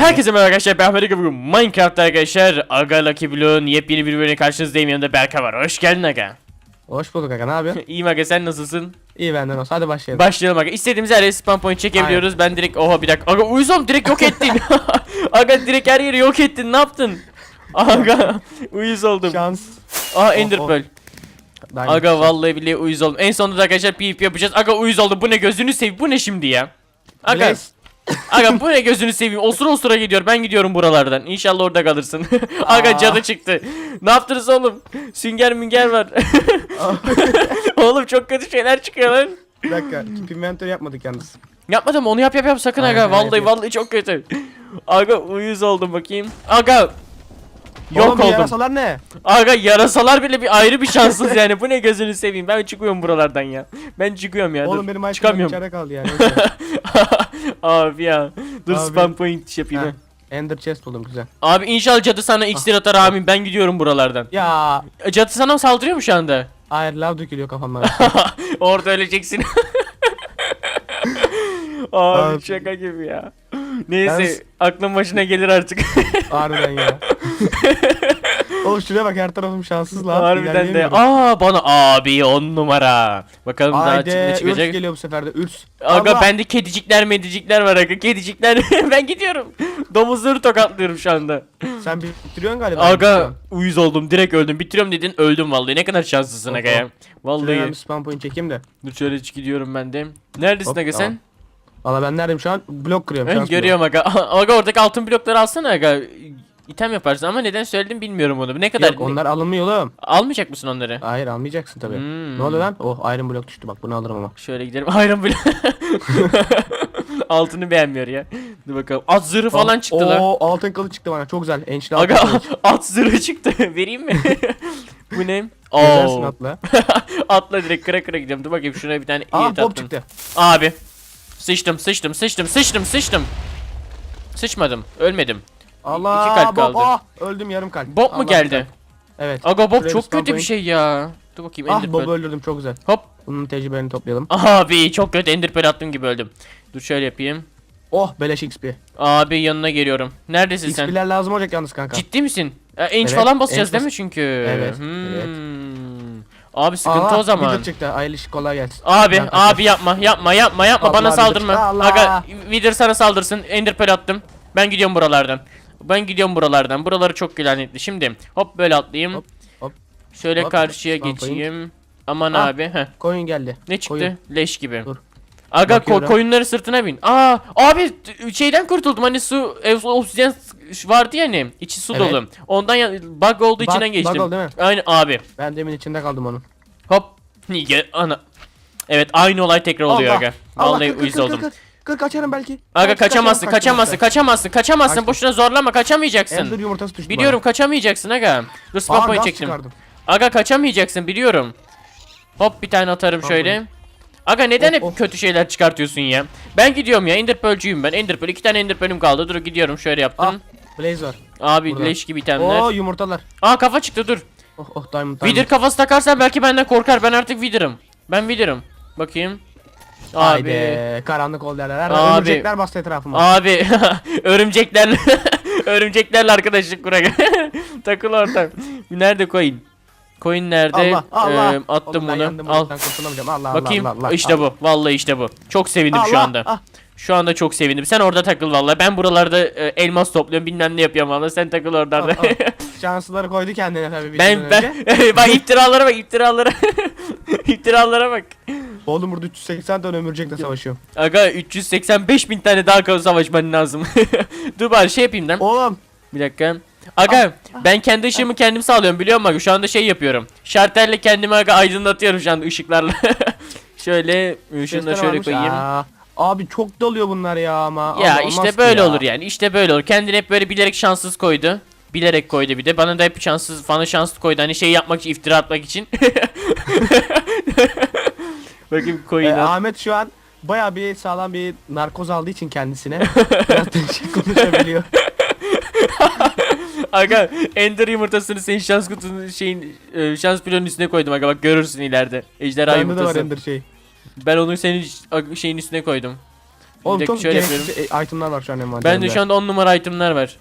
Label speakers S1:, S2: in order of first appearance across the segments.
S1: Herkese merhaba arkadaşlar ben Ege bugün Minecraft'ta arkadaşlar Aga Lucky Blue'un yepyeni bir bölümüne karşınızdayım. Yanımda Berka var. Hoş geldin Aga.
S2: Hoş bulduk aga ne yapıyorsun?
S1: İyiyim Aga sen nasılsın?
S2: İyi benden olsun. Hadi başlayalım.
S1: Başlayalım Aga. İstediğimiz her yere spam point çekebiliyoruz. Ben direkt oha bir dakika. Aga uyuzum direkt yok ettin Aga direkt her yeri yok ettin. Ne yaptın? Aga uyuz oldum.
S2: Şans.
S1: Aha Ender
S2: Oh, oh.
S1: Pearl.
S2: Diamond
S1: Aga vallahi billahi uyuz oldum. En sonunda da arkadaşlar PvP yapacağız. Aga uyuz oldum. Bu ne gözünü seveyim. Bu ne şimdi ya? Aga.
S2: Blaze.
S1: Aga bu ne gözünü seveyim. Osura osura gidiyor. Ben gidiyorum buralardan. İnşallah orada kalırsın. Aga cadı çıktı. Ne yaptınız oğlum? Sünger münger var. oğlum çok kötü şeyler çıkıyor lan.
S2: Bir dakika. İnventory yapmadık yalnız.
S1: Yapmadım onu yap yap yap sakın
S2: Aynen,
S1: aga. Vallahi
S2: aynen.
S1: vallahi çok kötü. Aga uyuz oldum bakayım. Aga Yok
S2: Oğlum bu
S1: oldum.
S2: yarasalar ne?
S1: Aga yarasalar bile bir ayrı bir şanssız yani. Bu ne gözünü seveyim. Ben çıkıyorum buralardan ya. Ben çıkıyorum ya.
S2: Oğlum
S1: dur.
S2: benim item'ım
S1: Çıkamıyorum.
S2: içeride kaldı yani. Neyse.
S1: Abi ya. Dur
S2: Abi.
S1: spam point yapayım.
S2: Ha. Ender chest buldum güzel.
S1: Abi inşallah cadı sana iksir atar amin. Ben gidiyorum buralardan.
S2: Ya.
S1: E, Cadı sana mı saldırıyor mu şu anda?
S2: Hayır lav dökülüyor kafamdan.
S1: Orada öleceksin. Abi
S2: Abi.
S1: şaka gibi ya. Neyse
S2: Yalnız-
S1: aklın başına gelir artık.
S2: Harbiden ya. Oğlum şuraya bak her tarafım şanssız lan.
S1: Harbiden de.
S2: İlerleyemiyorum.
S1: Aa bana abi on numara. Bakalım daha
S2: Haydi
S1: ne
S2: ürs
S1: çıkacak.
S2: geliyor bu sefer de ürs.
S1: Aga
S2: Allah.
S1: bende kedicikler medicikler var aga kedicikler. ben gidiyorum. Domuzları tokatlıyorum şu anda.
S2: Sen bitiriyorsun galiba.
S1: Aga uyuz oldum direkt öldüm. Bitiriyorum dedin öldüm vallahi. Ne kadar şanslısın aga ya.
S2: hop. Şuraya ben
S1: Vallahi.
S2: bir spam point çekeyim de.
S1: Dur şöyle gidiyorum ben de. Neredesin
S2: Hop,
S1: aga sen?
S2: Valla ben neredeyim şu an? Blok kırıyorum.
S1: Ben görüyorum aga. Aga oradaki altın blokları alsana aga. İtem yaparsın ama neden söyledim bilmiyorum onu. Ne kadar?
S2: Yok onlar alınmıyor oğlum.
S1: Almayacak mısın onları?
S2: Hayır almayacaksın tabi.
S1: Hmm.
S2: Ne oluyor lan? Oh iron blok düştü bak bunu alırım ama.
S1: Şöyle gidelim. Iron blok. Altını beğenmiyor ya. Dur bakalım. At zırhı falan çıktı lan.
S2: Oo altın kılıç çıktı bana çok güzel. Ençli
S1: Aga at zırhı çıktı. Vereyim mi? Bu ne? Oo.
S2: atla.
S1: Atla direkt kıra kıra gidiyorum. Dur bakayım şuna bir tane iyi
S2: Aa
S1: tattım.
S2: çıktı.
S1: Abi. Sıçtım sıçtım sıçtım sıçtım sıçtım. Sıçmadım. Ölmedim.
S2: Allah
S1: İki kalp
S2: Bob,
S1: kaldı.
S2: ah, öldüm yarım kalp.
S1: Bob mu
S2: Allah
S1: geldi?
S2: kalp. Evet.
S1: Aga Bob çok kötü bir şey ya. Dur bakayım
S2: Ah Bob'u öldürdüm çok güzel.
S1: Hop.
S2: Bunun tecrübelerini toplayalım.
S1: Abi çok kötü Ender Pearl attığım gibi öldüm. Dur şöyle yapayım.
S2: Oh beleş XP.
S1: Abi yanına geliyorum. Neredesin sen?
S2: XP'ler lazım olacak yalnız kanka.
S1: Ciddi misin? E, Enç
S2: Evet,
S1: falan basacağız
S2: enç
S1: değil mi çünkü?
S2: Evet,
S1: Hmm.
S2: evet.
S1: Abi sıkıntı
S2: Aha,
S1: o zaman.
S2: Wither çıktı. Ayliş kolay gelsin.
S1: Abi
S2: Ben
S1: abi yapma yapma yapma yapma
S2: Allah,
S1: bana
S2: Wither
S1: saldırma.
S2: çıktı, Allah.
S1: Aga Wither sana saldırsın. Ender Pearl attım. Ben gidiyorum buralardan. Ben gidiyorum buralardan. Buraları çok gülenetli. Şimdi hop böyle atlayayım.
S2: Hop, hop,
S1: Şöyle
S2: hop.
S1: karşıya
S2: Spam
S1: geçeyim. Aman
S2: Ah,
S1: abi. Heh.
S2: Koyun geldi.
S1: Ne çıktı?
S2: Koyun.
S1: Leş gibi.
S2: Dur.
S1: Aga ko-
S2: Bakıyorum.
S1: koyunları sırtına bin. Aa abi t- şeyden kurtuldum. Hani su e, obsidyen s- vardı ya hani içi su
S2: Evet.
S1: dolu. Ondan ya, bug olduğu
S2: Bug-
S1: içinden
S2: bug
S1: geçtim.
S2: oldu değil mi?
S1: Aynen abi.
S2: Ben demin içinde kaldım onun.
S1: Hop. Niye ana. Evet aynı olay tekrar oluyor aga. Vallahi
S2: kır, kır,
S1: uyuz oldum.
S2: Kır, kır, kır kaçarım belki.
S1: Aga
S2: Belki
S1: kaçamazsın,
S2: kaçarım,
S1: kaçamazsın, kaçamazsın, kaçamazsın.
S2: Kaçtım.
S1: Boşuna zorlama.
S2: Ender
S1: kaçamayacaksın.
S2: yumurtası düştü
S1: Biliyorum kaçamayacaksın aga. Dur
S2: bana. Aa,
S1: point
S2: gaz
S1: çektim.
S2: çıkardım.
S1: Aga kaçamayacaksın biliyorum. Hop bir tane atarım şöyle. Aga neden hep kötü şeyler çıkartıyorsun ya? Ben gidiyorum ya Ender Pearl'cüyüm ben. Ender Pearl iki tane Ender Pearl'üm kaldı. Dur gidiyorum şöyle yaptım.
S2: Ah, Blaze var.
S1: Abi
S2: burada.
S1: leş gibi itemler.
S2: Oo yumurtalar.
S1: Aa kafa çıktı dur.
S2: Oh oh diamond diamond.
S1: Wither kafası takarsan belki benden korkar. Ben artık Wither'ım. Ben Wither'ım. Bakayım. Abi.
S2: Haydi karanlık oldu yerler. Her
S1: Abi.
S2: örümcekler bastı etrafıma.
S1: Abi örümceklerle örümceklerle arkadaşlık kur aga. Takıl ortam. Nerede coin? Coin nerede?
S2: Allah Allah.
S1: Ee, attım
S2: Oğlum ben
S1: bunu. Al.
S2: kurtulamayacağım. Allah
S1: Bakayım.
S2: Allah Allah.
S1: işte bu. Vallahi işte bu. Çok sevindim şu
S2: Allah,
S1: anda.
S2: ah.
S1: Şu anda çok sevindim. Sen orada takıl vallahi. Ben buralarda e, elmas topluyorum. Bilmem ne yapıyorum vallahi. Sen takıl oralarda.
S2: Ah, ah. Şanslıları koydu kendine tabii.
S1: ben ben bak iftiralara bak iftiralara. iftiralara bak.
S2: Oğlum burada 380 tane örümcekle savaşıyorum.
S1: Aga 385 bin tane daha savaşman lazım. Dur bari şey yapayım lan.
S2: Oğlum.
S1: Bir dakika. Aga ben kendi ışığımı kendim sağlıyorum biliyor musun? Aga? Şu anda şey yapıyorum. Şarterle kendimi aga aydınlatıyorum şu anda ışıklarla. şöyle şunu da
S2: sesler
S1: şöyle
S2: varmış.
S1: koyayım.
S2: Aa, abi çok dalıyor bunlar ya ama.
S1: Ya
S2: olmaz
S1: işte böyle
S2: ya.
S1: olur yani. İşte böyle olur. Kendini hep böyle bilerek şanssız koydu. Bilerek koydu bir de. Bana da hep şanssız, bana şanslı koydu. Hani şey yapmak için, iftira atmak için. Bakayım
S2: Ee,
S1: koyun. al.
S2: Ahmet şu an baya bir sağlam bir narkoz aldığı için kendisine biraz değişik konuşabiliyor.
S1: Aga Ender yumurtasını senin şans kutunun şeyin e, şans pilonun üstüne koydum aga bak görürsün ileride. Ejderha
S2: Bende de var
S1: yumurtası.
S2: Ender şey.
S1: Ben onu senin ş- şeyin üstüne koydum.
S2: Oğlum
S1: dakika,
S2: çok
S1: şöyle
S2: gereksiz e, itemler var şu an envanterimde.
S1: Ben de şu anda 10 numara itemler var.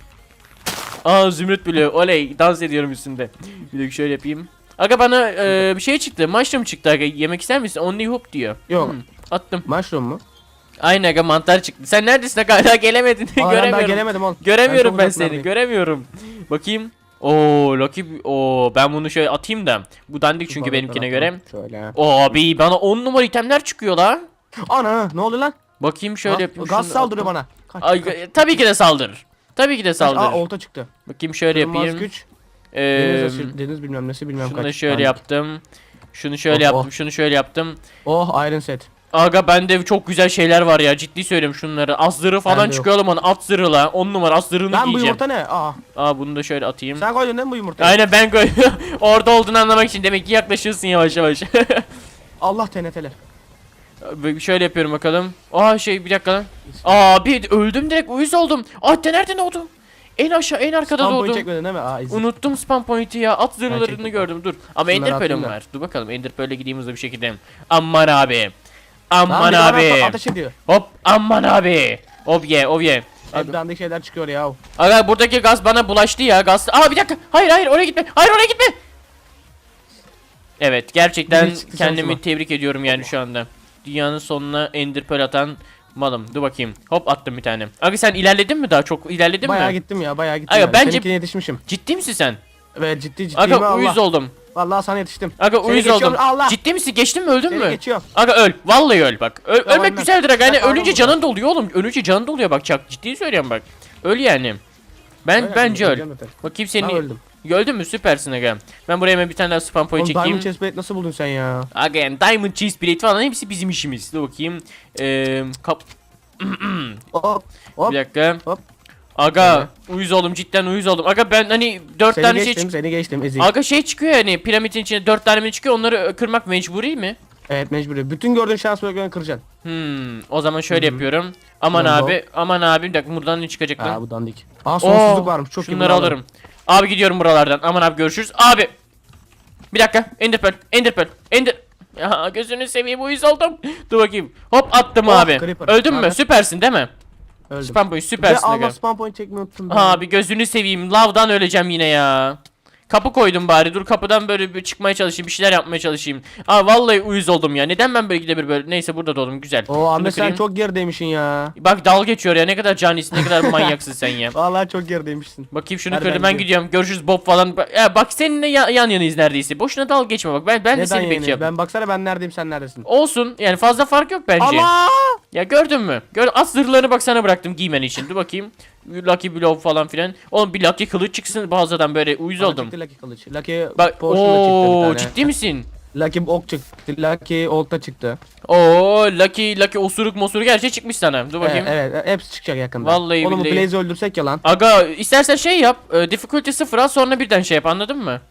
S1: Aa zümrüt biliyor. Oley dans ediyorum üstünde. Bir dakika şöyle yapayım. Aga bana e, bir şey çıktı. Mushroom çıktı aga. Yemek ister misin? Only hoop diyor.
S2: Yok.
S1: Hmm, attım.
S2: Mushroom mu?
S1: Aynen aga mantar çıktı. Sen neredesin aga? Hala gelemedin.
S2: Aa, ben
S1: Göremiyorum.
S2: gelemedim oğlum.
S1: Göremiyorum ben,
S2: uzaklardayım.
S1: seni. Göremiyorum. Bakayım. Oo Lucky Oo ben bunu şöyle atayım da. Bu dandik çünkü
S2: Şu
S1: benimkine
S2: balıkları
S1: göre.
S2: Şöyle.
S1: Oo abi bana 10 numara itemler çıkıyor la.
S2: Ana ne oldu lan?
S1: Bakayım şöyle yapayım.
S2: gaz
S1: şunu
S2: saldırıyor
S1: attım.
S2: bana. Kaç,
S1: Ay,
S2: kaç,
S1: tabii ki de saldırır. Tabii ki de
S2: kaç.
S1: saldırır.
S2: Aa olta çıktı.
S1: Bakayım şöyle
S2: Kırılmaz
S1: yapayım.
S2: güç.
S1: Ee,
S2: Deniz, deniz bilmem nesi bilmem
S1: şunu
S2: kaç.
S1: da şöyle
S2: tane.
S1: yaptım. Şunu şöyle
S2: Oh,
S1: yaptım.
S2: oh.
S1: Şunu şöyle yaptım.
S2: Oh iron set.
S1: Aga bende çok güzel şeyler var ya. Ciddi söylüyorum şunları. Az zırhı falan
S2: Bende
S1: çıkıyor oğlum bana. At zırhı la. 10 numara az zırhını
S2: Lan bu
S1: giyeceğim.
S2: yumurta ne? Aa
S1: Aa bunu da şöyle atayım.
S2: sen koydun değil mi bu yumurtayı?
S1: Aynen ben koy. Orada olduğunu anlamak için demek ki yaklaşıyorsun yavaş yavaş.
S2: Allah TNT'ler.
S1: Böyle şöyle yapıyorum bakalım. Aa şey bir dakika lan. Aa bir öldüm direkt uyuz oldum. Aa de nerede doğdum? En aşağı en arkada
S2: point
S1: doğdum.
S2: çekmedin değil mi? Aa izin.
S1: Unuttum spam point'i ya. At zırhlarını gördüm dur. Ama
S2: Şunları
S1: ender
S2: atayım
S1: pearl'üm
S2: da.
S1: var. Dur bakalım ender pearl'e gideyim hızlı bir şekilde. Aman abi.
S2: Lan
S1: Aman
S2: bir bana
S1: abi.
S2: Ateş ediyor.
S1: Hop aman abi. Hop ye hop ye.
S2: Hep dandik şeyler çıkıyor ya.
S1: Aga buradaki gaz bana bulaştı ya gaz. Aa bir dakika. Hayır hayır oraya gitme. Hayır oraya gitme. Evet gerçekten
S2: Biri çıktı
S1: kendimi
S2: şansıma.
S1: tebrik ediyorum yani şu anda. Dünyanın sonuna ender pearl atan malım. Dur bakayım. Hop attım bir tane. Aga sen ilerledin mi daha çok? İlerledin
S2: Bayağı
S1: mi?
S2: gittim ya bayağı gittim.
S1: Aga,
S2: yani.
S1: bence-
S2: Seninkine yetişmişim.
S1: Ciddi misin sen?
S2: Evet ciddi ciddi
S1: Aga
S2: Allah.
S1: uyuz oldum.
S2: Vallahi sana yetiştim.
S1: Aga
S2: Seni
S1: uyuz
S2: geçiyorum,
S1: oldum.
S2: Allah.
S1: Ciddi misin? Geçtin mi? Öldün
S2: Seni
S1: mü?
S2: geçiyor.
S1: Aga öl. Vallahi öl bak. Ö-
S2: Tamam,
S1: ölmek
S2: ben-
S1: güzeldir aga. Hani
S2: Ben
S1: ölünce
S2: aldım
S1: canın doluyor oğlum. Ölünce canın doluyor bak çak. Ciddi söylüyorum bak. Öl yani. Ben
S2: Öyle
S1: bence
S2: mi?
S1: öl.
S2: Öleceğim zaten.
S1: Bakayım
S2: Ben
S1: seni.
S2: öldüm.
S1: Gördün mü? Süpersin aga. Ben buraya hemen bir tane daha spam point
S2: Oğlum Diamond
S1: çekeyim.
S2: Chestplate nasıl buldun sen ya?
S1: Aga yani Diamond Cheese Plate falan hepsi bizim işimiz. Dur bakayım. Ee, kap
S2: Hop hop.
S1: bir dakika.
S2: Hop.
S1: Aga uyuz oldum cidden uyuz oldum. Aga ben hani dört
S2: Seni
S1: tane şey
S2: geçtim
S1: çık-
S2: seni geçtim ezik.
S1: Aga şey çıkıyor yani piramidin içinde dört tane mi çıkıyor onları kırmak mecburi mi?
S2: Evet mecburi. Bütün gördüğün şans bloklarını kıracaksın.
S1: Hmm, o zaman şöyle yapıyorum. Aman
S2: Tamam,
S1: abi, aman abi bir dakika buradan ne çıkacak
S2: Aa
S1: lan?
S2: bu dandik. Aa sonsuzluk
S1: Oo,
S2: varmış çok iyi.
S1: Şunları
S2: bunu
S1: alırım. Abi gidiyorum buralardan. Aman abi görüşürüz. Abi. Bir dakika. Ender pearl. Ender pearl. Ender. Ya gözünü seveyim uyuz oldum. Dur bakayım. Hop attım
S2: Oh,
S1: abi.
S2: Creeper.
S1: Öldün mü?
S2: Abi.
S1: Süpersin değil mi?
S2: Öldüm.
S1: Spam boy
S2: Ve
S1: süpersin
S2: Allah
S1: aga.
S2: spam point çekmeyi unuttum. ben.
S1: Abi gözünü seveyim. Lavdan öleceğim yine ya. Kapı koydum bari. Dur kapıdan böyle bir çıkmaya çalışayım. Bir şeyler yapmaya çalışayım. Aa vallahi uyuz oldum ya. Neden ben böyle gidebilir böyle? Neyse burada doğdum. Güzel.
S2: Oo
S1: Şunu
S2: Ahmet sen
S1: kırayım.
S2: çok gerideymişsin ya.
S1: Bak dal geçiyor ya. Ne kadar canisin. Ne kadar manyaksın sen ya.
S2: Vallahi çok gerideymişsin.
S1: Bakayım şunu
S2: Hadi
S1: kırdım
S2: ben
S1: ben
S2: gidiyorum.
S1: gidiyorum. Görüşürüz Bob falan. Ba- Ya bak seninle ya- yan yanayız neredeyse. Boşuna dal geçme bak. Ben ben de
S2: Neden
S1: seni
S2: yani?
S1: bekliyorum.
S2: Ben baksana ben neredeyim sen neredesin?
S1: Olsun. Yani fazla fark yok bence.
S2: Allah!
S1: Ya gördün mü? Gör at zırhlarını bak sana bıraktım giymen için. Dur bakayım. Lucky Blow falan filan. Oğlum bir Lucky kılıç çıksın bazen böyle uyuz
S2: Bana
S1: oldum.
S2: çıktı Lucky kılıç. Lucky
S1: Bak
S2: potion da çıktı bir tane.
S1: ciddi misin?
S2: Lucky ok çıktı. Lucky olta çıktı.
S1: Oo Lucky Lucky osuruk mosuruk her şey çıkmış sana. Dur bakayım.
S2: Evet, evet hepsi çıkacak yakında.
S1: Vallahi
S2: Oğlum bu
S1: billahi.
S2: Blaze'i öldürsek ya lan.
S1: Aga istersen şey yap. E, difficulty sıfır al sonra birden şey yap anladın mı?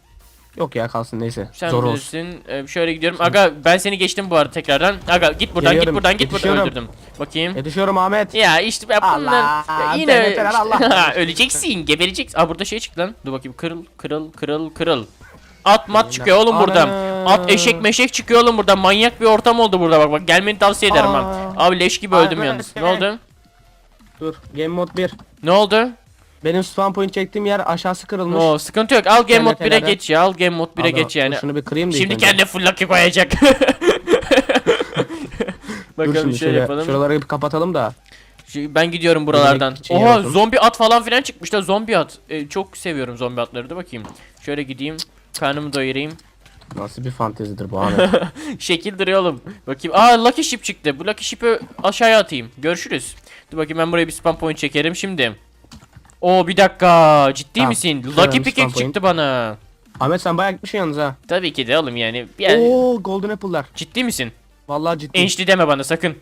S2: Yok ya kalsın neyse.
S1: Sen
S2: Zor olsun.
S1: bilirsin. E, şöyle gidiyorum. Aga ben seni geçtim bu arada tekrardan. Aga git buradan
S2: Geliyorum,
S1: git buradan git buradan
S2: yetişiyorum.
S1: öldürdüm. Bakayım.
S2: Yetişiyorum Ahmet.
S1: Ya işte ben bunlar
S2: Allah,
S1: Ya yine
S2: deneteler Allah.
S1: öleceksin, gebereceksin. Aa burada şey çıktı lan. Dur bakayım. Kırıl, kırıl, kırıl, kırıl. At mat çıkıyor oğlum
S2: Ana.
S1: buradan. At eşek meşek çıkıyor oğlum buradan. Manyak bir ortam oldu burada bak bak. Gelmeni tavsiye ederim
S2: Aa.
S1: ha. Abi leş gibi öldüm
S2: Abi.
S1: yalnız. Ne oldu?
S2: Dur. Game mode 1.
S1: Ne oldu?
S2: Benim spawn point çektiğim yer aşağısı kırılmış.
S1: Oo sıkıntı yok. Al game mode 1'e
S2: TNT'lerden.
S1: geç ya. Al game mode 1'e
S2: Al,
S1: geç yani.
S2: Şunu bir kırayım da
S1: Şimdi
S2: önce.
S1: kendine full lucky koyacak.
S2: Dur
S1: Bakalım
S2: şimdi
S1: şöyle
S2: şöyle
S1: yapalım.
S2: şuraları bir kapatalım da.
S1: Ben gidiyorum buralardan.
S2: Şey
S1: Oha
S2: yapalım.
S1: zombi at falan filan çıkmış da zombi at. Ee, çok seviyorum zombi atları da bakayım. Şöyle gideyim. Karnımı doyurayım.
S2: Nasıl bir fantezidir bu Ahmet.
S1: Şekil duruyor oğlum. Bakayım. Aa Lucky Ship çıktı. Bu Lucky Ship'i aşağıya atayım. Görüşürüz. Dur bakayım ben buraya bir spam point çekerim şimdi. Oo bir dakika. Ciddi
S2: Tamam,
S1: misin? Lucky
S2: bir
S1: Pickaxe
S2: spam
S1: çıktı bana.
S2: Ahmet sen bayağı gitmişsin yalnız ha.
S1: Tabii ki de oğlum yani. yani
S2: Oo golden apple'lar.
S1: ciddi misin?
S2: Vallahi ciddi.
S1: Ençli deme bana sakın.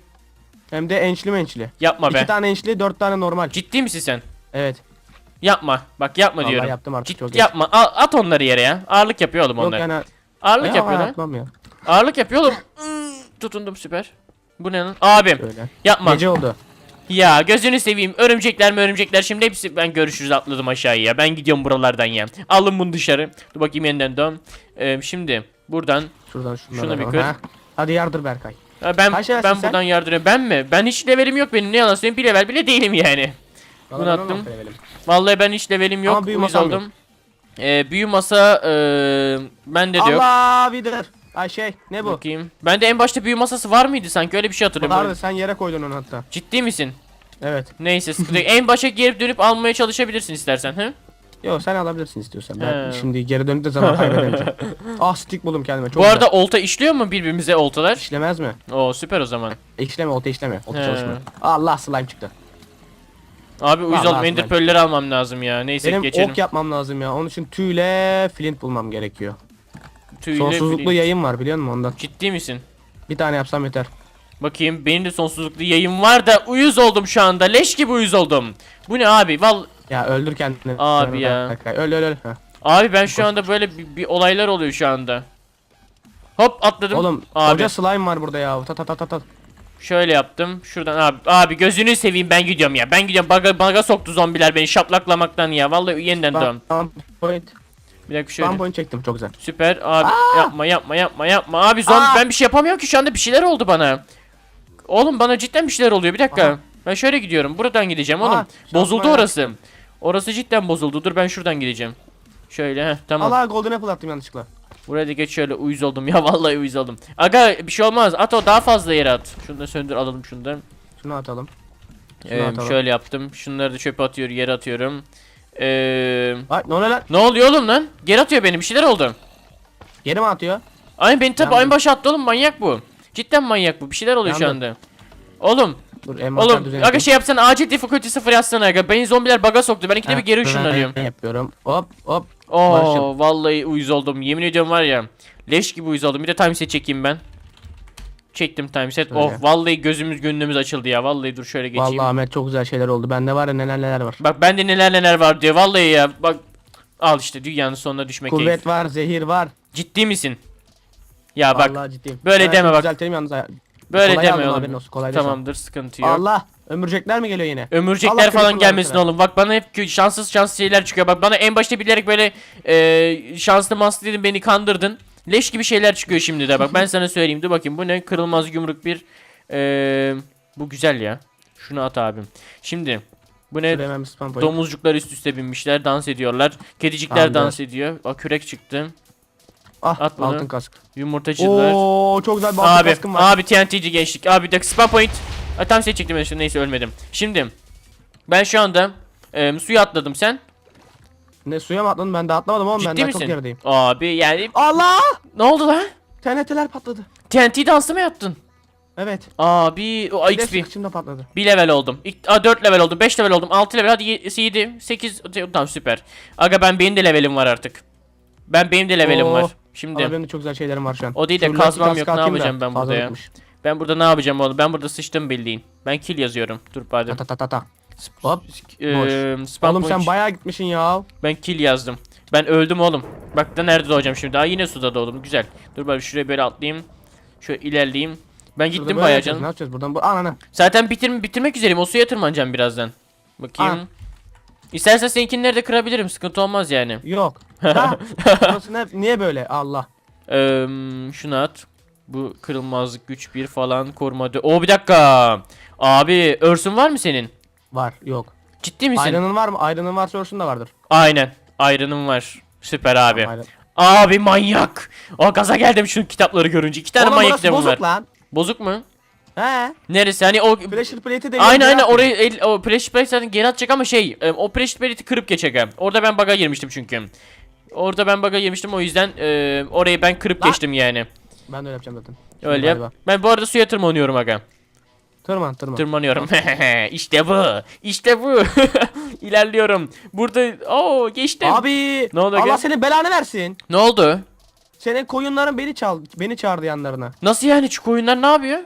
S2: Hem de ençli mençli.
S1: Yapma be.
S2: İki tane ençli, dört tane normal.
S1: Ciddi misin sen?
S2: Evet.
S1: Yapma. Bak yapma
S2: Vallahi
S1: diyorum.
S2: yaptım artık
S1: Ciddi
S2: çok geç.
S1: yapma. A- at onları yere ya. Ağırlık yapıyor oğlum
S2: Yok
S1: onlar.
S2: yani.
S1: Ağırlık
S2: Ya,
S1: yapıyor lan.
S2: ya.
S1: Ağırlık yapıyor oğlum. Hmm, Tutundum süper. Bu ne lan? Abim
S2: Böyle.
S1: yapma.
S2: Gece oldu.
S1: Ya gözünü seveyim. Örümcekler mi örümcekler şimdi hepsi ben görüşürüz atladım aşağıya. Ben gidiyorum buralardan ya. Alın bunu dışarı. Dur bakayım yeniden dön. Ee, şimdi buradan
S2: Şuradan şunları
S1: Şunu bir
S2: alalım.
S1: kır.
S2: Ha. Hadi yardır Berkay.
S1: Ha, ben
S2: Kaç levelsin
S1: ben
S2: sen?
S1: buradan yardırıyorum. Ben mi? Ben hiç levelim yok benim. Ne yalan söyleyeyim. Bir level bile değilim yani. Bunu
S2: ben
S1: attım.
S2: verelim.
S1: Vallahi ben hiç levelim yok.
S2: Ama büyü
S1: uyuz
S2: masam
S1: oldum. Ee, büyü masa e, bende de yok.
S2: Allah vidir. Ay şey ne bu?
S1: Bakayım. Bende en başta büyü masası var mıydı sanki? Öyle bir şey hatırlıyorum.
S2: Vardı sen yere koydun onu hatta.
S1: Ciddi misin?
S2: Evet.
S1: Neyse sıkıntı. En başa geri dönüp almaya çalışabilirsin istersen. He?
S2: Yok sen alabilirsin istiyorsan. Ben
S1: He.
S2: şimdi geri döndüğü zaman kaybedemeyeceğim. ah stick buldum kendime. Çok
S1: Bu arada
S2: güzel.
S1: olta işliyor mu birbirimize oltalar?
S2: işlemez mi?
S1: Oo süper o zaman.
S2: İşleme olta işleme. Olta
S1: He.
S2: çalışmıyor. Allah slime çıktı.
S1: Abi
S2: Vallahi
S1: oldum. Ender
S2: ben-
S1: pearl'leri almam lazım ya. Neyse
S2: Benim
S1: geçelim.
S2: ok yapmam lazım ya. Onun için tüyle flint bulmam gerekiyor.
S1: Tüyle
S2: Sonsuzluklu yayın var biliyor musun ondan?
S1: Ciddi misin?
S2: Bir tane yapsam yeter.
S1: Bakayım benim de sonsuzluklu yayın var da uyuz oldum şu anda. Leş gibi uyuz oldum. Bu ne abi? Val
S2: Ya öldür kendini.
S1: Abi ya.
S2: öl, Öl öl öl. Heh.
S1: abi ben şu anda böyle bir, bir olaylar oluyor şu anda. Hop atladım.
S2: Oğlum
S1: abi
S2: koca slime var burada ya. Ta ta ta ta ta.
S1: şöyle yaptım. Şuradan abi abi gözünü seveyim ben gidiyorum ya. Ben gidiyorum. Baga baga soktu zombiler beni şaplaklamaktan ya. Vallahi yeniden doğdum.
S2: Tamam point.
S1: Bir dakika şöyle.
S2: Tam point çektim çok güzel.
S1: Süper abi yapma yapma yapma yapma abi zombi
S2: Aa!
S1: ben bir şey yapamıyorum ki şu anda bir şeyler oldu bana. Oğlum bana cidden bir şeyler oluyor bir dakika.
S2: Aha.
S1: Ben şöyle gidiyorum buradan gideceğim oğlum.
S2: Aa,
S1: bozuldu
S2: şansıma
S1: orası. Orası cidden bozuldu dur ben şuradan gideceğim. Şöyle heh tamam.
S2: Allah golden apple attım yanlışlıkla.
S1: Buraya da geç şöyle uyuz oldum ya vallahi uyuz oldum. Aga bir şey olmaz at o daha fazla yere at. Şunu da söndür alalım şunu da.
S2: Şunu atalım. Şunu
S1: Ee,
S2: atalım.
S1: şöyle yaptım. Şunları da çöpe atıyor yere atıyorum. Ee,
S2: Ay ne oluyor lan?
S1: ne oluyor oğlum lan? Geri atıyor beni bir şeyler oldu.
S2: Geri mi atıyor?
S1: Ay beni tabi aynı başa attı oğlum manyak bu. Cidden manyak bu. Bir şeyler oluyor şu
S2: Yandım.
S1: anda. Oğlum,
S2: Dur
S1: oğlum
S2: düzeni.
S1: aga şey yapsana acil difficulty sıfır yazsana aga. Beni zombiler baga soktu. Ben ikide bir geri ışınlanıyorum.
S2: Ne yapıyorum? Hop hop.
S1: Oo
S2: Barış'ım.
S1: vallahi uyuz oldum. Yemin ediyorum var ya. Leş gibi uyuz oldum. Bir de timeset çekeyim ben. Çektim timeset.
S2: Öyle.
S1: Oh vallahi gözümüz gönlümüz açıldı ya. Vallahi dur şöyle geçeyim.
S2: Vallahi Ahmet çok güzel şeyler oldu. Bende var ya neler neler var.
S1: Bak bende neler neler var diyor. Vallahi ya. Bak al işte dünyanın sonuna düşme
S2: Kuvvet var, zehir var.
S1: Ciddi misin? Ya bak
S2: Vallahi ciddiyim.
S1: böyle
S2: Ben
S1: deme bak.
S2: Düzeltelim yalnız.
S1: böyle
S2: kolay
S1: deme oğlum.
S2: olsun, kolay
S1: Tamamdır sıkıntı yok.
S2: Allah. Ömürcekler mi geliyor yine?
S1: Ömürcekler
S2: Allah
S1: falan gelmesin
S2: versin.
S1: oğlum. Bak bana hep şanssız şanssız şeyler çıkıyor. Bak bana en başta bilerek böyle e, şanslı manslı dedin beni kandırdın. Leş gibi şeyler çıkıyor şimdi de bak ben sana söyleyeyim. Dur bakayım bu ne? Kırılmaz yumruk bir. E, bu güzel ya. Şunu at abim. Şimdi bu ne?
S2: Şuraya hemen bir spam point.
S1: Domuzcuklar üst üste binmişler dans ediyorlar. Kedicikler
S2: Tamamdır.
S1: dans ediyor. Aa, kürek çıktı.
S2: Ah
S1: at bunu.
S2: altın kask.
S1: Yumurtacılar.
S2: Oo çok güzel bir altın
S1: Abi,
S2: kaskım var.
S1: abi TNT'ci gençlik. Abi bir dakika spam point. Tam şey çektim ben şimdi neyse ölmedim. Şimdi ben şu anda e, suya atladım sen.
S2: Ne suya mı atladın? Ben de atlamadım oğlum. ben
S1: Ciddi
S2: daha çok
S1: misin?
S2: gerideyim.
S1: Abi yani
S2: Allah!
S1: ne oldu lan?
S2: TNT'ler patladı.
S1: TNT dansı mı yaptın?
S2: Evet.
S1: Abi o
S2: Bir de
S1: XP.
S2: sıkışımda patladı.
S1: 1 level oldum. İlk, a, 4 level oldum. 5 level oldum. 6 level hadi 7 8 tamam süper. Aga ben benim de levelim var artık. Ben benim de levelim
S2: Oo.
S1: var.
S2: Ama
S1: Şimdi
S2: benim de çok güzel şeylerim var şu an.
S1: O değil de
S2: Şu
S1: kazmam yok, ne
S2: atayım da
S1: yapacağım ben
S2: fazla
S1: burada ya?
S2: yokmuş.
S1: ben burada ne yapacağım oğlum? Ben burada sıçtım bildiğin. Ben kill yazıyorum. Dur bari.
S2: Ta ta ta ta. Hop.
S1: Eee, spam
S2: Oğlum sen
S1: point.
S2: bayağı gitmişsin ya.
S1: Ben kill yazdım. Ben öldüm oğlum. Bak da nerede doğacağım şimdi. Daha yine suda doğdum. Güzel. Dur bari şuraya böyle atlayayım. Şöyle ilerleyeyim. Ben
S2: Şurada
S1: gittim
S2: böyle
S1: bayağı
S2: yapacağız,
S1: canım.
S2: Ne yapacağız buradan? Bu ananı.
S1: Zaten bitir bitirmek üzereyim. O suya tırmanacağım birazdan. Bakayım.
S2: Aa.
S1: İstersen seninkileri de kırabilirim. Sıkıntı olmaz yani.
S2: Yok. Ha. Burası ne, niye böyle? Allah.
S1: Eee şunu at. Bu kırılmazlık güç bir falan koruma. dö- Oo bir dakika. Abi örsün var mı senin?
S2: Var. Yok.
S1: Ciddi misin?
S2: Ayrının var mı? Ayrının varsa örsün de vardır.
S1: Aynen. Ayrınım var. Süper abi.
S2: Aynen.
S1: Abi manyak. O gaza geldim şu kitapları görünce. İki tane
S2: Oğlum
S1: manyak
S2: burası
S1: kitabım
S2: bozuk
S1: var.
S2: lan.
S1: Bozuk mu?
S2: He.
S1: Neresi? Hani o
S2: Pressure plate'i de
S1: Aynen aynen orayı el, o pressure plate zaten geri atacak ama şey e, o pressure plate'i kırıp geçecek ha. Orada ben bug'a girmiştim çünkü. Orada ben bug'a girmiştim o yüzden e, orayı ben kırıp
S2: Lan.
S1: geçtim yani.
S2: Ben de öyle yapacağım zaten. Şimdi
S1: Öyle yap.
S2: galiba.
S1: Ben bu arada suya tırmanıyorum aga.
S2: Tırman tırman.
S1: Tırmanıyorum. işte bu. İşte bu. İlerliyorum. Burada o geçtim.
S2: Abi.
S1: Ne oldu
S2: Allah
S1: gel?
S2: senin belanı versin.
S1: Ne oldu?
S2: Senin koyunların beni çal beni çağırdı yanlarına.
S1: Nasıl yani şu koyunlar ne yapıyor?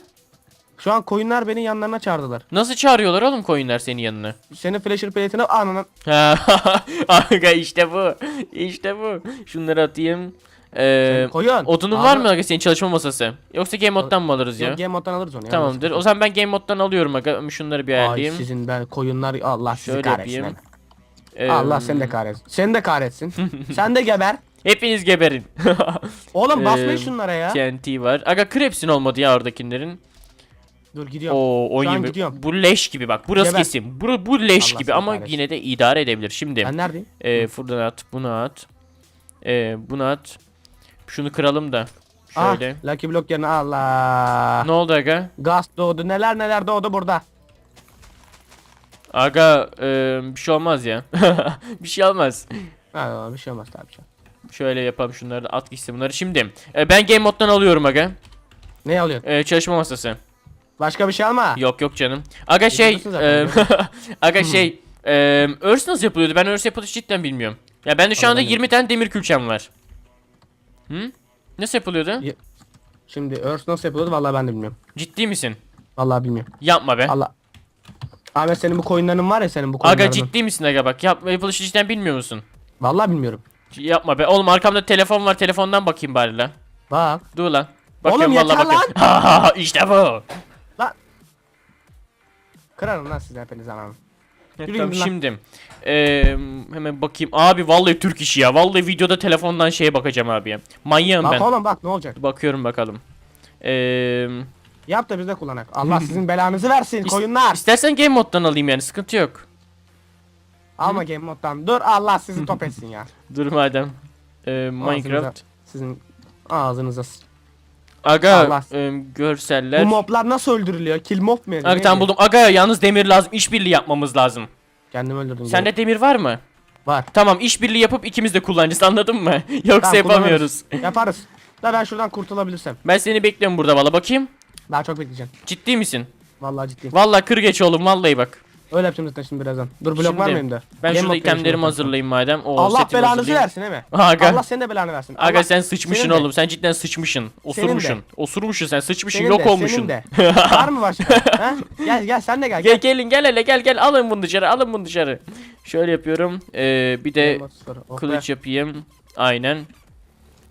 S2: Şu an koyunlar beni yanlarına çağırdılar.
S1: Nasıl çağırıyorlar oğlum koyunlar senin yanına?
S2: Senin flasher plate'ini ananı.
S1: Ha, Aga işte bu. İşte bu. Şunları atayım. Ee,
S2: koyun.
S1: odunun var mı aga senin çalışma masası? Yoksa game moddan mı alırız ya?
S2: Yok, Game moddan alırız onu ya.
S1: Tamamdır. O zaman ben game moddan alıyorum aga. Şunları bir
S2: Ay
S1: ayarlayayım.
S2: sizin ben koyunlar Allah sizi
S1: Şöyle
S2: kahretsin.
S1: yapayım.
S2: hemen. Allah
S1: Ee,
S2: seni de kahretsin. Seni de kahretsin. Sen de geber.
S1: Hepiniz geberin.
S2: Oğlum basmayın
S1: Ee,
S2: şunlara ya.
S1: TNT var. Aga krepsin olmadı ya oradakilerin.
S2: Dur gidiyorum.
S1: Oo
S2: Şu an
S1: 17.
S2: gidiyorum.
S1: Bu leş gibi bak. Burası
S2: Geber.
S1: kesin. Bu, bu leş
S2: Allah
S1: gibi ama
S2: kahretsin.
S1: yine de idare edebilir. Şimdi
S2: Ben neredeyim?
S1: e, fırdan at, bunu at. E, bunu at. Şunu kıralım da. Şöyle.
S2: Ah, Lucky Block yerine Allah.
S1: Ne oldu aga?
S2: Gaz doğdu. Neler neler doğdu burada.
S1: Aga e, bir şey olmaz ya. bir şey olmaz.
S2: Ha, bir şey olmaz tabii. ki.
S1: Şöyle yapalım şunları da at gitsin bunları. Şimdi e, ben game moddan alıyorum aga.
S2: Ne alıyorsun?
S1: E, çalışma masası.
S2: Başka bir şey alma.
S1: Yok yok canım. Aga şey e, Aga şey e, örs nasıl yapılıyordu? Ben örs yapılış cidden bilmiyorum. Ya bende şu
S2: Vallahi
S1: anda
S2: ben de
S1: 20 tane demir külçem var. Hı? Nasıl yapılıyordu?
S2: Ya- Şimdi Earth nasıl yapıyordu vallahi ben de bilmiyorum.
S1: Ciddi misin?
S2: Vallahi bilmiyorum.
S1: Yapma be.
S2: Allah. Ahmet senin bu coinlerin var ya senin bu coinlerin.
S1: Aga ciddi misin aga bak? Yap, yapılışı cidden bilmiyor musun?
S2: Vallahi bilmiyorum.
S1: C- Yapma be. Oğlum arkamda telefon var. Telefondan bakayım bari lan.
S2: Bak.
S1: Dur lan.
S2: Oğlum
S1: Bakıyorum vallahi
S2: yeter
S1: bakıyorum. Ha ha ha işte bu.
S2: Lan. Kırarım lan sizi hepiniz anam. Yürü
S1: Tamam,
S2: gidin lan.
S1: şimdi eee, hemen bakayım. Abi vallahi Türk işi ya. Vallahi videoda telefondan şeye bakacağım abi ya. Manyağım
S2: Bak
S1: ben.
S2: oğlum bak ne olacak.
S1: Bakıyorum bakalım. Eee
S2: Yap da biz de kullanak. Allah sizin belanızı versin koyunlar.
S1: istersen game moddan alayım yani sıkıntı yok.
S2: Alma game moddan. Dur Allah sizi top etsin ya.
S1: Dur madem. Eee, Minecraft.
S2: Sizin ağzınıza. s-
S1: Aga
S2: Allah.
S1: görseller.
S2: Bu moblar nasıl öldürülüyor? Kill mob mu?
S1: Aga tamam buldum. Aga yalnız demir lazım. İşbirliği yapmamız lazım.
S2: Kendim öldürdüm.
S1: Sende demir var mı?
S2: var.
S1: Tamam işbirliği yapıp ikimiz de kullanacağız anladın mı? Yoksa
S2: Tamam,
S1: yapamıyoruz.
S2: kullanırız. Yaparız. Da ben şuradan kurtulabilirsem.
S1: Ben seni bekliyorum burada valla bakayım.
S2: Daha çok bekleyeceğim.
S1: Ciddi misin?
S2: Vallahi ciddiyim.
S1: Valla kır geç oğlum vallahi bak.
S2: Öyle yapacağım zaten şimdi birazdan. Dur blok
S1: Şimdi,
S2: var mı elimde?
S1: Ben şurada itemlerimi hazırlayayım madem. O
S2: Allah
S1: setimi
S2: belanızı
S1: hazırlayayım.
S2: versin değil mi?
S1: Aga.
S2: Allah senin de belanı versin.
S1: Aga
S2: Allah-
S1: sen sıçmışsın
S2: senin de.
S1: oğlum. Sen cidden sıçmışsın. Osurmuşsun. Osurmuşsun sen sıçmışsın.
S2: Senin
S1: yok
S2: de,
S1: olmuşsun.
S2: Senin de. var mı başka? ha? Gel gel sen de gel.
S1: Gel gelin gel hele gel gel alın bunu dışarı alın bunu dışarı. Şöyle yapıyorum. Ee, bir de
S2: Oh be.
S1: kılıç yapayım. Aynen.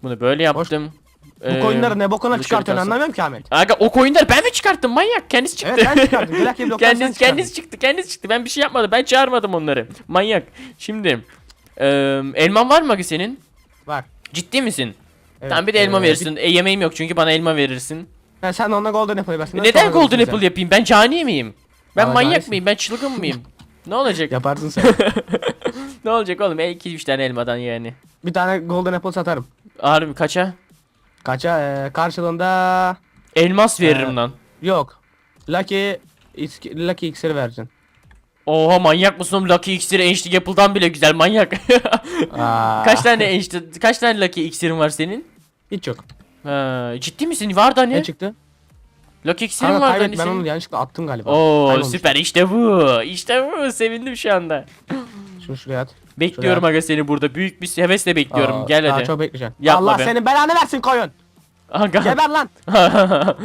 S1: Bunu böyle yaptım.
S2: Bu
S1: Ee,
S2: koyunları ne bokuna
S1: dışarı
S2: çıkartıyorsun
S1: kalsın.
S2: anlamıyorum ki Ahmet.
S1: Aga o koyunları ben mi çıkarttım manyak? Kendisi çıktı.
S2: Evet sen gibi bloktan sen
S1: kendisi,
S2: çıkardın.
S1: kendisi çıktı kendisi çıktı. Ben bir şey yapmadım. Ben çağırmadım onları. Manyak. Şimdi. E, elman var mı aga senin?
S2: Var.
S1: Ciddi misin?
S2: Evet.
S1: Tamam bir de elma
S2: Ee,
S1: verirsin. E, yemeğim yok çünkü bana elma verirsin.
S2: Ha, sen onunla golden apple versin.
S1: Neden
S2: Sonra
S1: golden apple yapayım? Ben cani miyim? Ben
S2: Vallahi
S1: manyak
S2: canisin.
S1: mıyım? Ben çılgın mıyım? ne olacak?
S2: Yaparsın sen.
S1: ne olacak oğlum? 2 3 tane elmadan yani.
S2: bir tane golden apple satarım.
S1: Harbi kaça?
S2: Kaça? Ee, karşılığında
S1: Elmas veririm
S2: Ee,
S1: lan.
S2: yok. Lucky isk- Lucky iksiri vereceksin.
S1: Oha manyak mısın oğlum? Lucky iksiri Enchli Apple'dan bile güzel manyak.
S2: Aa,
S1: kaç tane Enchli, kaç tane Lucky iksirin var senin?
S2: Hiç yok.
S1: Ha, ciddi misin? Var da
S2: Ne,
S1: ne?
S2: çıktı?
S1: Lucky iksirin
S2: Kanka
S1: var da
S2: kaybet
S1: ne
S2: ben
S1: senin?
S2: onu yanlışlıkla attım galiba.
S1: Oo
S2: Kaybolmuş.
S1: süper işte bu. İşte bu. Sevindim şu anda.
S2: Şunu şuraya at.
S1: Bekliyorum aga seni burada. Büyük bir hevesle bekliyorum.
S2: Aa,
S1: Gel
S2: daha
S1: hadi.
S2: çok bekleyeceksin.
S1: Yapma
S2: Allah
S1: be.
S2: senin belanı versin koyun.
S1: Aga.
S2: Geber lan.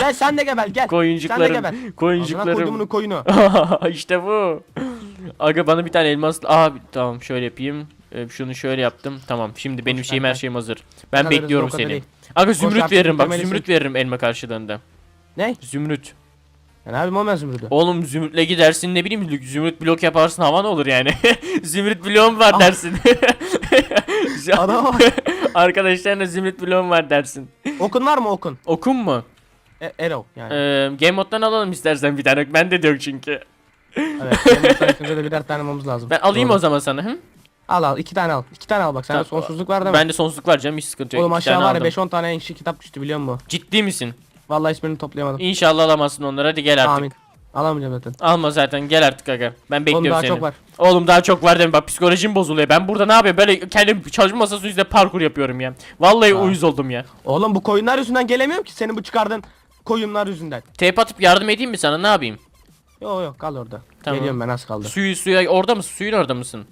S2: gel sen de geber gel. Sen de
S1: Koyuncuklarım.
S2: geber. Ağzına
S1: Koyuncuklarım.
S2: koyduğumun koyunu.
S1: işte bu. Aga bana bir tane elmas. Aa bir- tamam şöyle yapayım. Ee, şunu şöyle yaptım. Tamam. Şimdi benim şeyim her şeyim hazır. Ben bekliyorum
S2: o kadar
S1: seni.
S2: iyi.
S1: Aga zümrüt
S2: artık
S1: veririm bak. Zümrüt veririm elma karşılığında.
S2: Ne?
S1: Zümrüt.
S2: Yani abim olmaz zümrüdü.
S1: Oğlum zümrütle gidersin ne bileyim zümrüt blok yaparsın havan olur yani. zümrüt bloğum var dersin.
S2: Adama bak.
S1: Arkadaşlarına zümrüt bloğum var dersin.
S2: Okun var mı okun?
S1: Okun mu?
S2: E, arrow yani.
S1: Ee, game moddan alalım istersen bir tane. Ben de yok çünkü.
S2: evet. Sayfamızda da birer tane almamız lazım.
S1: Ben alayım
S2: Doğru.
S1: o zaman sana. Hı?
S2: Al al iki tane al. İki tane al bak sende
S1: Tamam.
S2: sonsuzluk var değil mi?
S1: Ben de sonsuzluk var canım hiç sıkıntı yok.
S2: Oğlum aşağı var ya
S1: aldım.
S2: 5-10 tane enşi kitap düştü biliyor musun?
S1: Ciddi misin?
S2: Vallahi hiçbirini toplayamadım.
S1: İnşallah alamazsın onları. Hadi gel artık.
S2: Amin. Alamayacağım zaten.
S1: Alma zaten. Gel artık aga. Ben bekliyorum
S2: Oğlum daha
S1: seni.
S2: çok var.
S1: Oğlum daha çok var deme. Bak psikolojim bozuluyor. Ben burada ne yapıyorum? Böyle kendim çalışma masası üstünde parkur yapıyorum ya. Vallahi
S2: Aa.
S1: uyuz oldum ya.
S2: Oğlum bu koyunlar yüzünden gelemiyorum ki senin bu çıkardığın koyunlar yüzünden.
S1: Teyp atıp yardım edeyim mi sana? Ne yapayım?
S2: Yok yok kal orada.
S1: Tamam.
S2: Geliyorum ben az kaldı.
S1: Suyu suya orada mısın? Suyun orada mısın?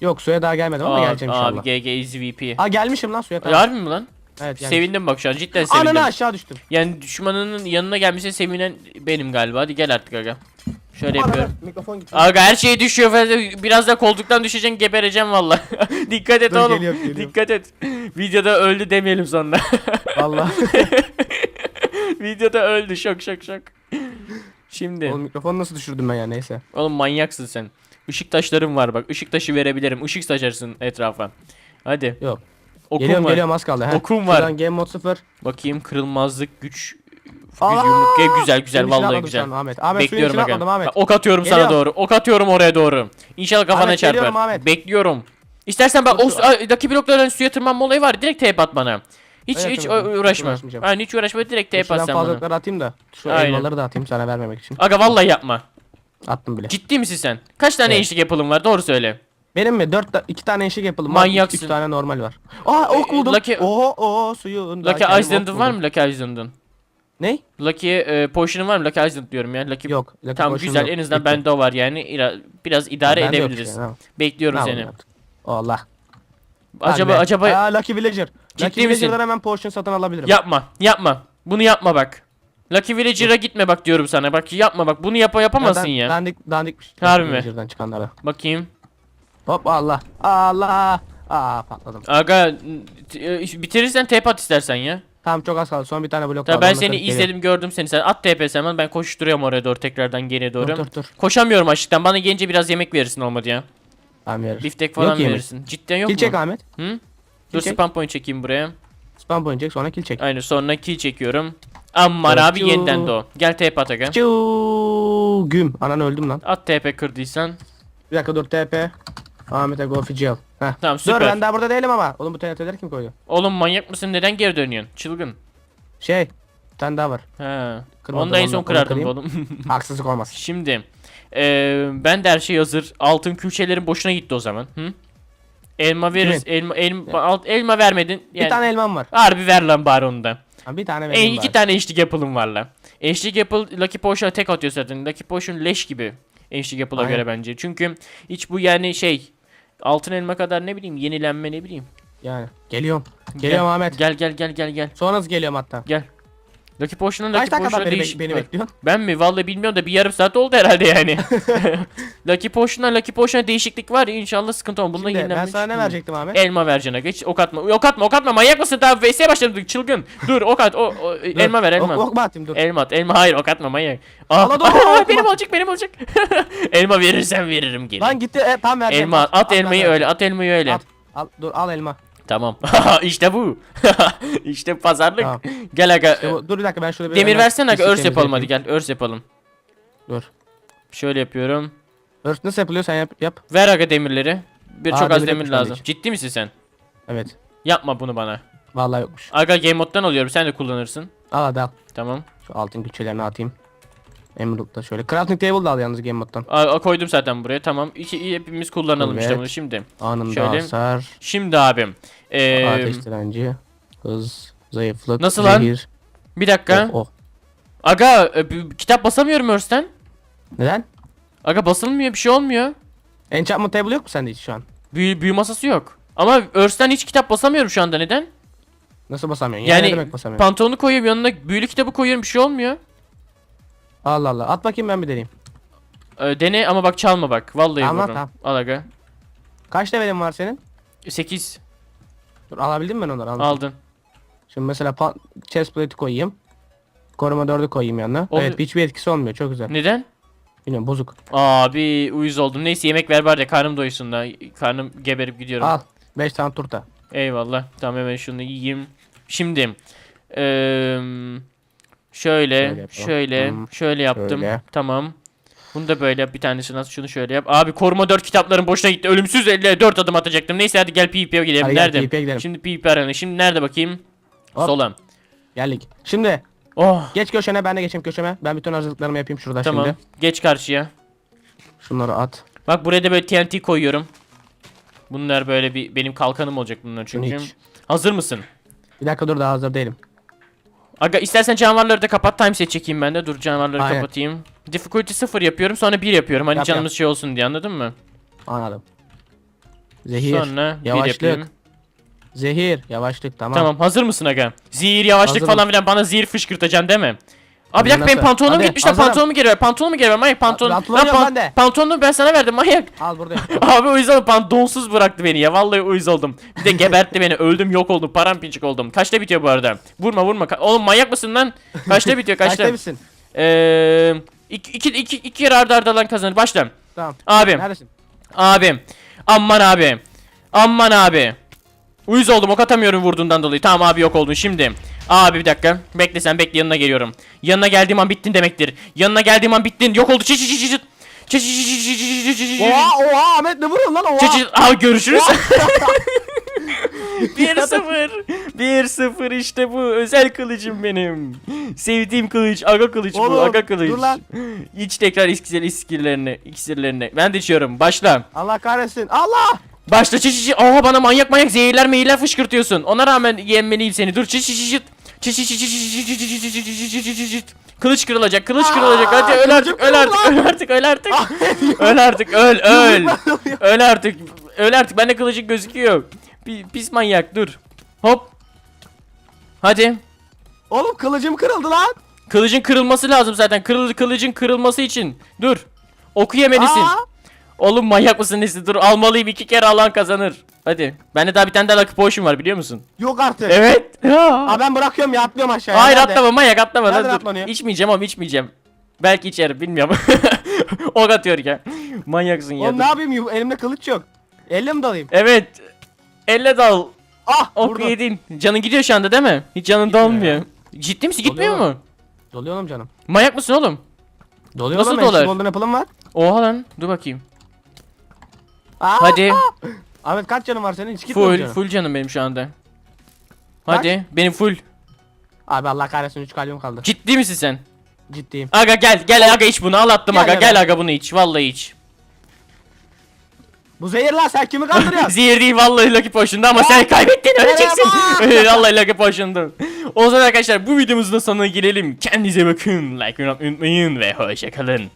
S2: Yok suya daha gelmedim ama
S1: Abi,
S2: geleceğim inşallah.
S1: abi GG easy VP.
S2: Aa gelmişim lan suya tamam.
S1: Harbi mi lan?
S2: Evet gelmişim.
S1: Sevindim bak şu an cidden sevindim.
S2: Ananı aşağı düştüm.
S1: Yani düşmanının yanına gelmişse sevinen benim galiba. Hadi gel artık aga. Şöyle
S2: Ananı,
S1: yapıyorum.
S2: Mikrofon gitti.
S1: Aga her şey düşüyor falan. Biraz da koltuktan düşeceksin gebereceğim valla. Dikkat et
S2: Dur,
S1: oğlum.
S2: geliyorum, geliyorum.
S1: Dikkat et. Videoda öldü demeyelim sonra.
S2: Vallahi.
S1: Videoda öldü şok şok şok. Şimdi
S2: Oğlum
S1: oğlum,
S2: mikrofonu nasıl düşürdüm ben ya neyse.
S1: manyaksın sen. Işık taşlarım var bak. Işık taşı verebilirim. Işık saçarsın etrafa. Hadi.
S2: Yok.
S1: Okum
S2: geliyorum
S1: var.
S2: geliyorum az kaldı. He.
S1: Okum var.
S2: Şuradan game mode 0.
S1: Bakayım kırılmazlık güç.
S2: Aa!
S1: yumruk güzel güzel
S2: Suyun içine
S1: vallahi
S2: atladım
S1: güzel.
S2: Ahmet. Ahmet suyun
S1: Bekliyorum
S2: içine atladım Ahmet.
S1: Ok atıyorum sana
S2: Geliyorum.
S1: doğru. Ok atıyorum oraya doğru. İnşallah kafana
S2: Ahmet,
S1: çarpar.
S2: geliyorum Ahmet.
S1: Bekliyorum. İstersen bak o
S2: Dur,
S1: su- ay, daki blokların suya tırmanma olayı var. Direkt TP at bana. Hiç
S2: Evet,
S1: hiç u-
S2: hiç
S1: uğraşma.
S2: uğraşmayacağım.
S1: Hiç uğraşma direkt TP at
S2: Şuradan
S1: sen bana.
S2: fazlalıkları atayım da. Şu
S1: Aynen.
S2: elmaları da atayım sana vermemek için.
S1: Aga vallahi yapma.
S2: Attım bile.
S1: Ciddi misin sen? Kaç tane
S2: Evet.
S1: eşlik yapalım var? Doğru söyle.
S2: Benim mi? 4 2 tane eşik yapalım.
S1: Manyaksın.
S2: 3 tane normal var. Aa ok
S1: Ee,
S2: buldum.
S1: Lucky-
S2: Oho oho suyun.
S1: Lucky Island'ın var mı Lucky Island'ın?
S2: Ne?
S1: Lucky e, Potion'ın var mı? Lucky Island diyorum ya. Lucky
S2: Yok. Lucky
S1: Tamam
S2: Potion
S1: güzel
S2: yok.
S1: en azından
S2: Bitti.
S1: bende o var yani İra- biraz idare
S2: Bende yok
S1: edebiliriz.
S2: işte, tamam.
S1: Bekliyorum
S2: Ne
S1: seni.
S2: Allah.
S1: Acaba
S2: Hadi be.
S1: acaba
S2: Aa, Lucky Villager.
S1: Ciddi
S2: Lucky
S1: misin?
S2: Villager'dan hemen potion satın alabilirim.
S1: yapma yapma. Bunu yapma bak. Lucky Villager'a gitme bak diyorum sana. Bak yapma bak. Bunu yapa yapamazsın ya.
S2: Dandik dandikmiş.
S1: Harbi
S2: Lucky
S1: mi?
S2: Villager'dan çıkanlara.
S1: Bakayım.
S2: Hop Allah. Allah. Aa patladım.
S1: Aga t- e, bitirirsen TP at istersen ya.
S2: Tamam çok az kaldı. Son bir tane blok
S1: Tabii
S2: kaldı.
S1: ben
S2: Ondan
S1: seni
S2: sonra geliyorum.
S1: izledim gördüm seni. Sen at TP'si hemen ben koşturuyorum oraya doğru tekrardan geriye doğru.
S2: Dur dur dur.
S1: Koşamıyorum açlıktan. Bana gelince biraz yemek verirsin olmadı ya.
S2: Tamam verir.
S1: Biftek falan
S2: Yok yemek.
S1: verirsin. Cidden yok
S2: Kill
S1: mu?
S2: çek Ahmet.
S1: Hı? Dur
S2: çek.
S1: spam point çekeyim buraya.
S2: Spam point çek sonra kill çek.
S1: Aynen sonra kill çekiyorum. Ammar abi
S2: Çu-
S1: yeniden doğ. Gel TP at aga.
S2: Çuu, Güm. Anan öldüm lan.
S1: At TP kırdıysan.
S2: Bir dakika dur TP. Ahmet'e go official. Heh.
S1: Tamam
S2: Dur
S1: süper.
S2: ben daha burada değilim ama. Oğlum bu TNT'leri kim koydu?
S1: Oğlum manyak mısın? Neden geri dönüyorsun? Çılgın.
S2: Şey. Bir tane daha var.
S1: He.
S2: Kırmadım
S1: Onu da en son kırardım oğlum.
S2: Haksızlık olmaz.
S1: Şimdi. eee ben de her şey hazır. Altın külçelerin boşuna gitti o zaman. Hı? Elma veririz. Elma, elma, alt, elma vermedin. Yani,
S2: Bir tane elmam var.
S1: Harbi ver lan bari onu da.
S2: Ha, bir tane
S1: E,
S2: vereyim
S1: iki
S2: bari.
S1: tane eşlik yapılım var lan. Eşlik yapıl Lucky Potion'a tek atıyor zaten. Lucky Potion leş gibi. Eşlik yapıla
S2: Aynen.
S1: göre bence. Çünkü hiç bu yani şey altın elma kadar ne bileyim yenilenme ne bileyim.
S2: Yani. Geliyorum. Geliyorum
S1: Gel,
S2: Ahmet.
S1: Gel gel gel gel gel.
S2: Sonra hızlı geliyorum hatta.
S1: Gel. Lucky Potion'un
S2: Kaç
S1: Lucky
S2: dakika
S1: Potion'a
S2: beni, bekliyorsun?
S1: Ben mi? Vallahi bilmiyorum da bir yarım saat oldu herhalde yani. Lucky Potion'la Lucky Potion'a değişiklik var. İnşallah sıkıntı olmaz. Bununla
S2: Şimdi ben sana ne verecektim Ahmet?
S1: Elma vereceğine geç. Ok atma. Ok atma. Ok atma. Manyak mısın? Daha VS'ye başladık. Çılgın. Dur ok at. O, o-
S2: Dur.
S1: elma ver elma.
S2: Ok, ok mu atayım dur.
S1: Elma at. Elma hayır ok atma manyak. Aa,
S2: Al, dur,
S1: aa,
S2: ok
S1: benim
S2: atma.
S1: olacak benim olacak. elma verirsen veririm geri.
S2: Lan gitti. E, tam vereceğim.
S1: elma at, at elmayı öyle at elmayı öyle.
S2: At. Al, dur al elma.
S1: Tamam. işte bu. işte pazarlık.
S2: Tamam.
S1: Gel aga.
S2: İşte bu- dur bir dakika ben şurada bir
S1: Demir versene aga örs yapalım hadi gel örs yapalım.
S2: Dur.
S1: Şöyle yapıyorum.
S2: Örs nasıl yapılıyor sen yap. yap.
S1: Ver aga demirleri. Bir
S2: Aa,
S1: çok az
S2: demir
S1: lazım.
S2: hiç.
S1: Ciddi misin sen?
S2: Evet.
S1: Yapma bunu bana.
S2: Vallahi yokmuş.
S1: Aga game moddan alıyorum sen de kullanırsın.
S2: Al hadi al.
S1: Tamam.
S2: Şu altın güçlerini atayım. Emerald da şöyle. Crafting table da al yalnız game moddan.
S1: Aa, koydum zaten buraya tamam. İki, hepimiz kullanalım işte
S2: Evet.
S1: bunu şimdi.
S2: Anında
S1: Şöyle.
S2: hasar.
S1: Şimdi abim. Ee,
S2: ateş direnci. Hız. Zayıflık.
S1: Nasıl lan?
S2: zehir.
S1: bir dakika.
S2: Oh, oh.
S1: Aga e, kitap basamıyorum Örsten.
S2: Neden?
S1: Aga basılmıyor bir şey olmuyor.
S2: Enchantment table yok mu sende hiç şu an?
S1: Büyü, büyü masası yok. Ama Örsten hiç kitap basamıyorum şu anda neden?
S2: Nasıl basamıyorsun? Yani,
S1: Yani
S2: ne demek basamıyorsun?
S1: pantolonu koyuyorum yanına büyülü kitabı koyuyorum bir şey olmuyor.
S2: Allah Allah. At bakayım ben bir deneyeyim.
S1: Ee, dene ama bak çalma bak. Vallahi
S2: Tamam,
S1: vururum.
S2: tamam.
S1: Al aga.
S2: Kaç levelin var senin?
S1: 8
S2: Dur alabildin mi ben onları? Aldım.
S1: aldın.
S2: Şimdi mesela pa- chest plate'i koyayım. Koruma 4'ü koyayım yanına.
S1: Olmuyor.
S2: Evet hiçbir etkisi olmuyor. Çok güzel.
S1: Neden?
S2: Bilmiyorum bozuk.
S1: Abi uyuz oldum. Neyse yemek ver bari de karnım doysun da. Karnım geberip gidiyorum.
S2: Al. 5 tane turta.
S1: Eyvallah. Tamam hemen şunu yiyeyim. Şimdi eee şöyle
S2: Şöyle
S1: şöyle
S2: yapalım.
S1: şöyle,
S2: Hmm,
S1: yaptım.
S2: şöyle.
S1: Tamam. Bunu da böyle yap. Bir tanesini at. Şunu şöyle yap. Abi koruma 4 kitapların boşuna gitti. Ölümsüz elle 4 adım atacaktım. Neyse hadi gel PvP'ye gidelim.
S2: Hadi
S1: nerede?
S2: PvP'ye gidelim.
S1: Şimdi PvP arena. Şimdi nerede bakayım?
S2: Hop.
S1: Sola.
S2: Geldik. Şimdi
S1: Oh.
S2: geç köşene ben de geçeyim köşeme. Ben bütün hazırlıklarımı yapayım şurada
S1: Tamam.
S2: şimdi.
S1: Geç karşıya.
S2: Şunları at.
S1: Bak buraya da böyle TNT koyuyorum. Bunlar böyle bir benim kalkanım olacak bunlar çünkü.
S2: iç.
S1: Hazır mısın?
S2: Bir dakika dur daha hazır değilim.
S1: Aga istersen canavarları da kapat. Timeset çekeyim ben de. Dur canavarları
S2: Aynen.
S1: kapatayım. Difficulty 0 yapıyorum. Sonra 1 yapıyorum. Hani
S2: Yap,
S1: canımız şey olsun diye anladın mı?
S2: Anladım. Zehir.
S1: Sonra 1
S2: yavaşlık,
S1: yapayım.
S2: Zehir. Yavaşlık tamam.
S1: Tamam hazır mısın aga? Zehir yavaşlık
S2: Hazırım.
S1: falan filan bana zehir fışkırtacaksın değil mi? Abi dakika benim pantolonum
S2: Hadi,
S1: gitmiş de
S2: hazırım.
S1: pantolonumu geri ver. Pantolonumu geri ver. Manyak pantolon.
S2: pantolon
S1: Lan
S2: yok
S1: pan-
S2: bende.
S1: Pantolonumu ben sana verdim manyak.
S2: Al burada.
S1: Abi o yüzden pantolonsuz bıraktı beni ya. Vallahi uyuz oldum. Bir de gebertti beni. Öldüm yok oldum. Paramparçık oldum. Kaçta bitiyor bu arada? Vurma vurma. Ka- Oğlum manyak mısın lan? Kaçta bitiyor kaçta?
S2: Kaçta misin?
S1: Eee iki, iki, iki, iki kere arda arda lan kazanır. Başla.
S2: Tamam.
S1: Abim.
S2: Neredesin?
S1: Abim. Aman abi. Aman abi. Uyuz oldum ok atamıyorum vurduğundan dolayı. Tamam abi yok oldun şimdi. Abi bir dakika. Bekle sen bekle yanına geliyorum. Yanına geldiğim an bittin demektir. Yanına geldiğim an bittin. Yok oldu. Çiç çiç çiç. Çiç çiç çiç çiç çiç.
S2: Oha oha Ahmet ne vuruyorsun lan oha.
S1: Çiç çiç. Abi görüşürüz. 1-0 1-0 işte bu özel kılıcım benim Sevdiğim kılıç aga kılıç
S2: Oğlum, bu
S1: aga kılıç
S2: dur lan.
S1: İç tekrar iksir, iskirlerini iksirlerini Ben de içiyorum başla
S2: Allah kahretsin Allah
S1: Başla çı çı. Oha bana manyak manyak zehirler meyiller fışkırtıyorsun. Ona rağmen yenmeliyim seni. Dur. Çı çı çı çı çı çı çı çı çı çı çı çı çı. Kılıç kırılacak, kılıç kırılacak. Hadi öl artık, öl artık, öl artık, öl artık. Öl artık, öl, öl. Öl artık. Öl artık. Bende kılıcın gözüküyor. Pi- Pis manyak dur. Hop. Hadi.
S2: Oğlum kılıcım kırıldı lan.
S1: Kılıcın kırılması lazım zaten. Kırıl kılıcın kırılması için. Dur. Oku yemelisin.
S2: Aa,
S1: Oğlum manyak mısın nesi? Dur almalıyım iki kere alan kazanır. Hadi. Bende daha bir tane daha lucky potion var biliyor musun?
S2: yok artık.
S1: Evet.
S2: Aa, ben bırakıyorum ya atlıyorum aşağıya.
S1: Hayır
S2: Nerede?
S1: atlama manyak atlama.
S2: Nereden
S1: dur.
S2: atlanıyor?
S1: İçmeyeceğim oğlum içmeyeceğim. Belki içerim bilmiyorum. ok atıyor ya. Manyaksın ya.
S2: Oğlum ne yapayım yu- elimde kılıç yok. Elle mi dalayım?
S1: Evet. Elle dal.
S2: Ah
S1: Ok
S2: vurdu.
S1: yedin. Canın gidiyor şu anda değil mi? Hiç canın
S2: Gitmiyor
S1: dolmuyor.
S2: ya.
S1: Ciddi misin? Gitmiyor
S2: Doluyor
S1: mu?
S2: Doluyor oğlum canım.
S1: Manyak mısın oğlum?
S2: Doluyor
S1: Nasıl
S2: oğlum.
S1: dolar?
S2: Golden apple'ım var.
S1: Oha lan. Dur bakayım.
S2: Aa,
S1: Hadi.
S2: aa. Ahmet kaç canın var senin? Hiç gitmiyor
S1: Full.
S2: canım.
S1: Full canım benim şu anda. Hadi. Benim full.
S2: Abi Allah kahretsin 3 kalbim kaldı.
S1: Ciddi misin sen?
S2: Ciddiyim.
S1: Aga gel gel aga iç bunu al attım
S2: Gel,
S1: aga
S2: gel,
S1: gel aga bunu iç vallahi iç.
S2: Bu zehir lan sen kimi kandırıyorsun?
S1: Zehir değil vallahi Lucky Potion'da ama sen kaybettin öleceksin. Vallahi Lucky Potion'dan. O zaman arkadaşlar bu videomuzun da sonuna gelelim. Kendinize bakın. Like unutmayın ve hoşçakalın.